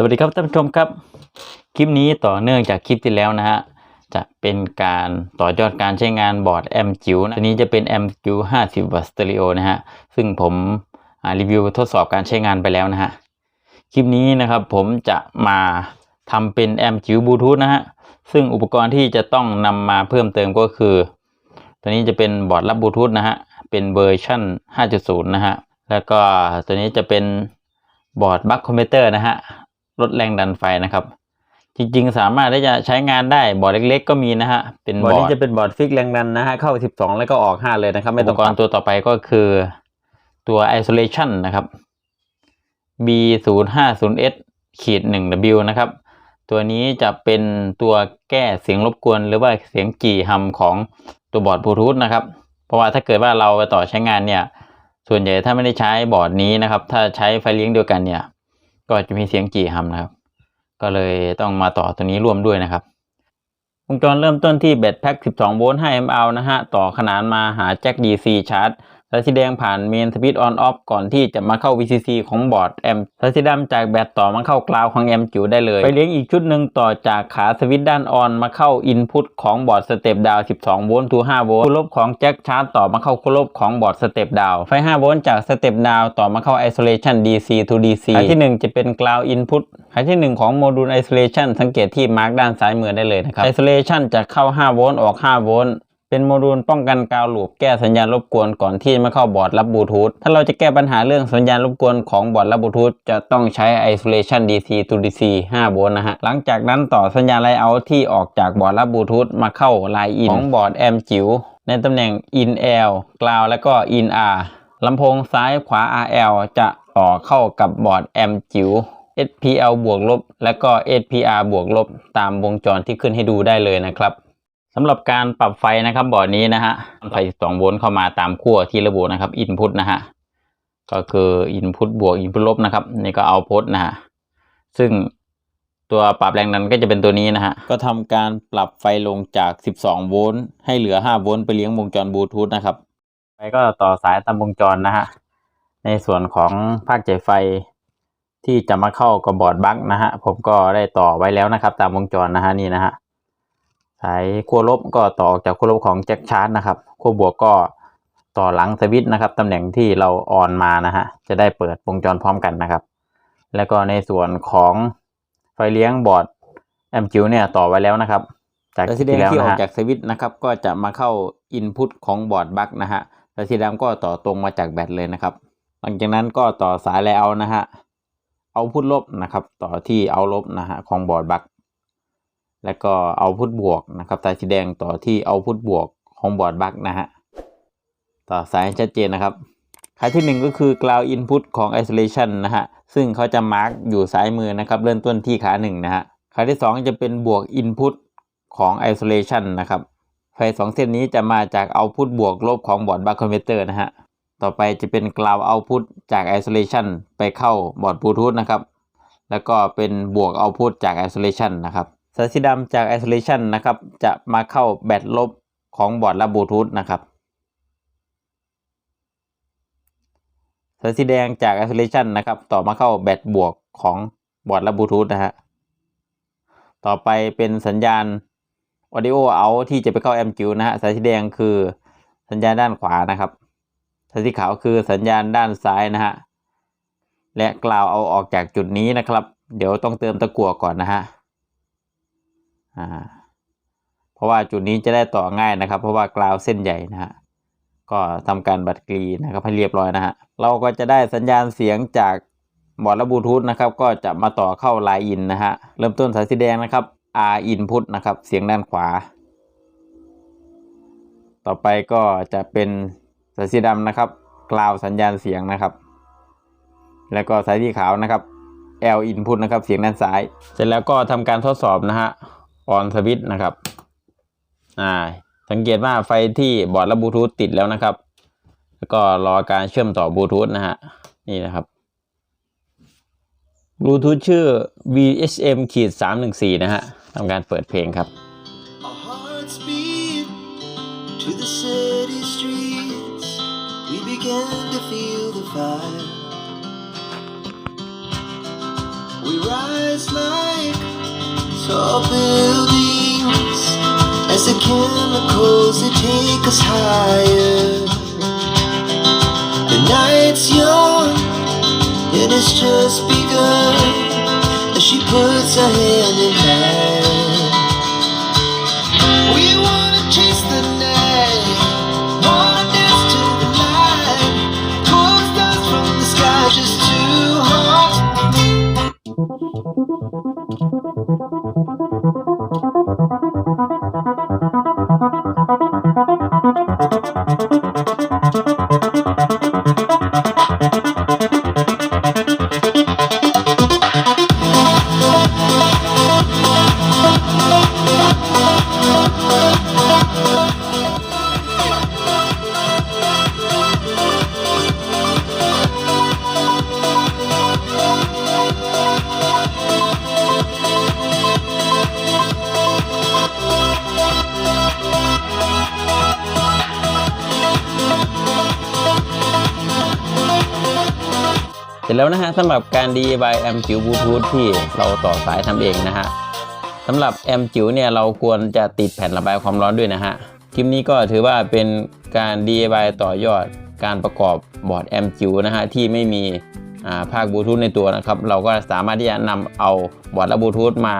สวัสดีครับท่านผู้ชมครับ คลิปนี้ต่อเนื่องจากคลิปที่แล้วนะฮะจะเป็นการต่อยอดการใช้งานบอร์ดแอมจิ๋วนะตัวนี้จะเป็นแอมจิ๋ว50 วัตต์สเตอริโอนะฮะซึ่งผมรีวิวทดสอบการใช้งานไปแล้วนะฮะคลิปนี้นะครับผมจะมาทำเป็นแอมจิ๋วบลูทูธนะฮะซึ่งอุปกรณ์ที่จะต้องนำมาเพิ่มเติมก็คือ ตัวนี้จะเป็นบอร์ดรับบลูทูธนะฮะเป็นเวอร์ชัน5.0 นะฮะแล้วก็ตัวนี้จะเป็นบอร์ดบัคคอมเพเตอร์นะฮะ ลดแรงดันไฟนะครับ จริงๆ สามารถที่จะใช้งานได้บอร์ดเล็ก ๆ ก็มีนะฮะเป็นบบออร์ดร์ดนี้จะเป็นบอร์ดฟิกแรงดันนะฮะเข้า 12 แล้วก็ออก 5 เลยนะครับ ไม่อุต้ปองกปรรับณ์ตัวต่อไปก็คือตัว isolation นะครับ B 0 5 0 S ขีด1 W นะครับ ตัวนี้จะเป็นตัวแก้เสียงรบกวน หรือว่าเสียงจี่ฮัมของตัวบอร์ดบลูทูธนะครับ เพราะว่าถ้าเกิดว่าเราไปต่อใช้งานเนี่ย ส่วนใหญ่ถ้าไม่ได้ใช้บอร์ดนี้นะครับ ถ้าใช้ไฟเลี้ยงเดียวกันเนี่ย ก็จะมีเสียงจี่ฮัมนะครับ ก็เลยต้องมาต่อตัวนี้ร่วมด้วยนะครับวงจรเริ่มต้นที่แบตแพ็ก12 โวลต์ 5 mAh นะฮะ ต่อขนานมาหาแจ็ค DC ชาร์จ สายสีแดงผ่านเมนสวิตออนออฟก่อนที่จะมาเข้า VCC ของบอร์ดแอมสายสีดำจากแบตต่อมาเข้ากราวของแอมจิ๋วได้เลย ไปเลี้ยงอีกชุดหนึ่งต่อจากขาสวิตช์ด้านออนมาเข้าอินพุตของบอร์ดสเต็ปดาว12 โวลต์ to 5โวลต์คู่ลบของแจ็คชาร์จต่อมาเข้าคู่ลบของบอร์ดสเต็ปดาวไฟ 5 โวลต์จากสเต็ปดาวต่อมาเข้า isolation DC to DC ขาที่ 1 จะเป็น ground input ขาที่ 1 ของโมดูล isolation สังเกตที่มาร์กด้านซ้ายมือได้เลยนะครับ isolation จะเข้า 5 โวลต์ออก 5 โวลต์ เป็นโมดูลป้องกันกาวหลูปแก้สัญญาณรบกวนก่อนที่จะมาเข้าบอร์ดรับบลูทูธถ้าเราจะแก้ปัญหาเรื่องสัญญาณรบกวนของบอร์ดรับบลูทูธจะต้องใช้ isolation DC to DC 5โวลต์นะฮะ หลังจากนั้นต่อสัญญาณไลเอาที่ออกจากบอร์ดรับบลูทูธมาเข้าไลน์อินของบอร์ดแอมจิ๋วในตำแหน่ง in L กราวแล้วก็ in R ลำโพงซ้ายขวา RL จะต่อเข้ากับบอร์ดแอมจิ๋ว SPL บวกลบและก็ SPR บวกลบตามวงจรที่ขึ้นให้ดูได้เลยนะครับ สำหรับการปรับไฟนะครับบอร์ดนี้นะฮะไฟ 12 โวลต์เข้ามาตามขั้วที่ระบุนะครับ input นะฮะก็คือ input บวก input ลบนะครับนี่ก็ output นะฮะซึ่งตัวปรับแรงดันก็จะเป็นตัวนี้นะฮะก็ทำการปรับไฟลงจาก 12 โวลต์ให้เหลือ 5 โวลต์ไปเลี้ยงวงจรบลูทูธนะครับไฟก็ต่อสายตามวงจรนะฮะในส่วนของภาคจ่ายไฟที่จะมาเข้ากับบอร์ดบัคนะฮะผมก็ได้ต่อไว้แล้วนะครับ ตามวงจรนะฮะนี่นะฮะ สายขั้วลบก็ต่อออกจากขั้วลบของแจ็คชาร์จนะครับขั้วบวกก็ต่อหลังสวิตช์นะครับตำแหน่งที่เราออนมานะฮะจะได้เปิดวงจรพร้อมกันนะครับ แล้วก็ในส่วนของไฟเลี้ยงบอร์ดแอมจิวเนี่ยต่อไว้แล้วนะครับ จากสายสีแดงที่แล้วที่นะออกฮะจากสวิตช์นะครับ ก็จะมาเข้าอินพุตของบอร์ดบัคนะฮะสายสีดำก็ต่อตรงมาจากแบตเลยนะครับ หลังจากนั้นก็ต่อสายไลเอานะฮะเอาพุทลบนะครับ ต่อที่เอาลบนะฮะของบอร์ดบัค แล้วก็เอาพุทบวกนะครับสายสีแดงต่อที่เอาพุทบวกของบอร์ดบัคนะฮะต่อสายชัดเจนนะครับขาที่หนึ่งก็คือ ground input ของ isolation นะฮะซึ่งเขาจะมาร์กอยู่ซ้ายมือนะครับ เริ่มต้นที่ขาหนึ่งนะฮะขาที่สองจะเป็นบวก input ของ isolation นะครับไฟสองเส้นนี้จะมาจาก output บวกลบของบอร์ดบัคคอมเพเตอร์นะฮะต่อไปจะเป็น ground output จาก isolation ไปเข้าบอร์ดบลูทูธนะครับแล้วก็เป็นบวก output จาก isolation นะครับ สายสีดำจาก isolation นะครับ จะมาเข้าแบตลบของบอร์ดรับบลูทูธนะครับสายสีแดงจาก isolation นะครับ ต่อมาเข้าแบตบวกของบอร์ดรับบลูทูธนะฮะต่อไปเป็นสัญญาณ audio out ที่จะไปเข้าแอมจิวนะฮะสายสีแดงคือสัญญาณด้านขวานะครับสายสีขาวคือสัญญาณด้านซ้ายนะฮะและกล่าวเอาออกจากจุดนี้นะครับ เดี๋ยวต้องเติมตะกั่วก่อนนะฮะ อ่าเพราะว่าจุดนี้จะได้ต่อง่ายนะครับ เพราะว่ากราวเส้นใหญ่นะฮะก็ทำการบัดกรีนะครับให้เรียบร้อยนะฮะเราก็จะได้สัญญาณเสียงจากบอร์ดและบลูทูธนะครับก็จะมาต่อเข้าไลน์อินนะฮะเริ่มต้นสายสีแดงนะครับ R input นะครับเสียงด้านขวา ต่อไปก็จะเป็นสายสีดำนะครับกล่าวสัญญาณเสียงนะครับ แล้วก็สายสีขาวนะครับ L input นะครับเสียงด้านซ้าย เสร็จแล้วก็ทำการทดสอบนะฮะ on switch นะครับ อ่า สังเกตว่าไฟที่บอร์ดและบลูทูธติดแล้วนะครับ แล้วก็รอการเชื่อมต่อบลูทูธนะฮะ นี่นะครับบลูทูธชื่อ VHM ขีด314 นะฮะทำการเปิดเพลงครับ to the city streets. We began to feel the fire. We rise like tall buildings as the chemicals they take us higher. The night's young and it's just begun as she puts her hand in mine. We wanna chase the night, wanna dance the light, from the sky just. สร็จแล้วนะฮะสำหรับการ DIY แอมจิ๋วบลูทูธที่เราต่อสายทำเองนะฮะสำหรับแอมจิ๋วเนี่ยเราควรจะติดแผ่นระบายความร้อนด้วยนะฮะคลิปนี้ก็ถือว่าเป็นการ DIY ต่อยอดการประกอบบอร์ดแอมจิ๋วนะฮะที่ไม่มีาภาคบลูทูธในตัวนะครับเราก็สามารถที่จะนำเอาบอร์ดและบลูทูธมา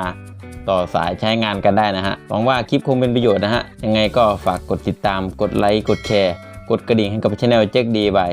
ต่อสายใช้งานกันได้นะฮะหวังว่าคลิปคงเป็นประโยชน์นะฮะยังไงก็ฝากกดติดตามกดไลค์กดแชร์ กดกระดิ่งให้กับช่องเจ๊กดีบาย